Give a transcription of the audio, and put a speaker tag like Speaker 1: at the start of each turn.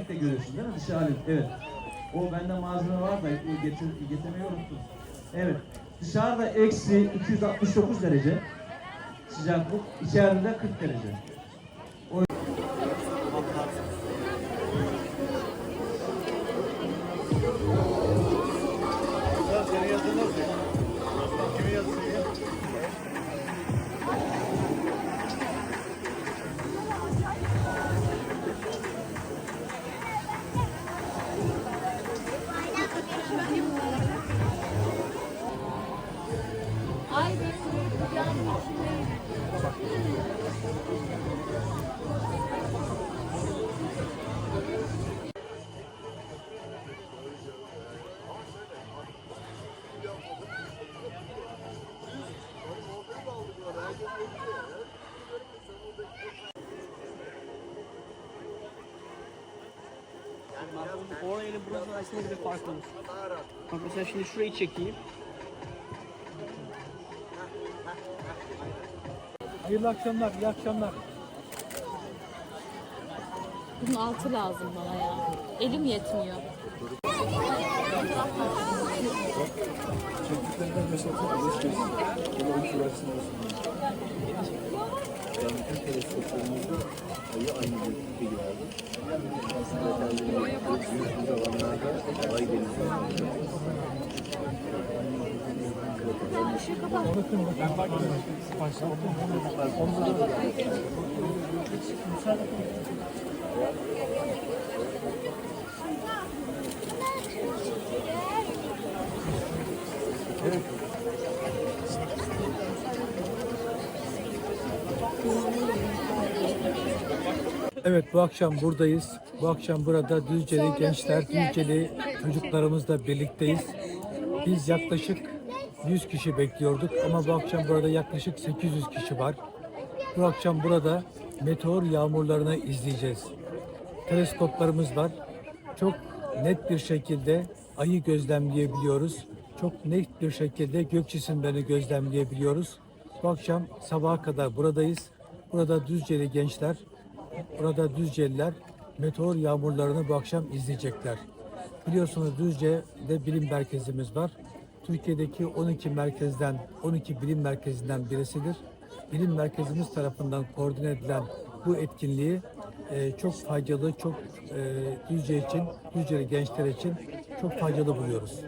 Speaker 1: renkte görüyorsun değil mi? Dışı alüminyum. Evet. O bende malzeme var da getir, getirmeyi unuttum. Evet. Dışarıda eksi 269 derece sıcaklık, içeride 40 derece.
Speaker 2: Orayla burası arasında bir fark var. Bak mesela şimdi şurayı çekeyim.
Speaker 3: Hayırlı akşamlar, iyi akşamlar.
Speaker 4: Bunun altı lazım bana ya. Elim yetmiyor. Çektiklerinden mesela çok geçmesin. Böyle
Speaker 2: bir uğraşsın olsun. Yani tüm teleskoplarımızda ayı aynı büyüklükte girerdi. Aslında kendilerine büyük zamanlarda ay denizi
Speaker 3: Ben bak, başta oturum. Onu da Evet bu akşam buradayız. Bu akşam burada Düzceli gençler, Düzceli çocuklarımızla birlikteyiz. Biz yaklaşık 100 kişi bekliyorduk ama bu akşam burada yaklaşık 800 kişi var. Bu akşam burada meteor yağmurlarını izleyeceğiz. Teleskoplarımız var. Çok net bir şekilde ayı gözlemleyebiliyoruz. Çok net bir şekilde gök cisimlerini gözlemleyebiliyoruz. Bu akşam sabaha kadar buradayız. Burada Düzceli gençler, burada Düzceliler meteor yağmurlarını bu akşam izleyecekler. Biliyorsunuz Düzce'de bilim merkezimiz var. Türkiye'deki 12 merkezden, 12 bilim merkezinden birisidir. Bilim merkezimiz tarafından koordine edilen bu etkinliği e, çok faydalı, çok e, Düzce için, Düzceli gençler için çok faydalı buluyoruz.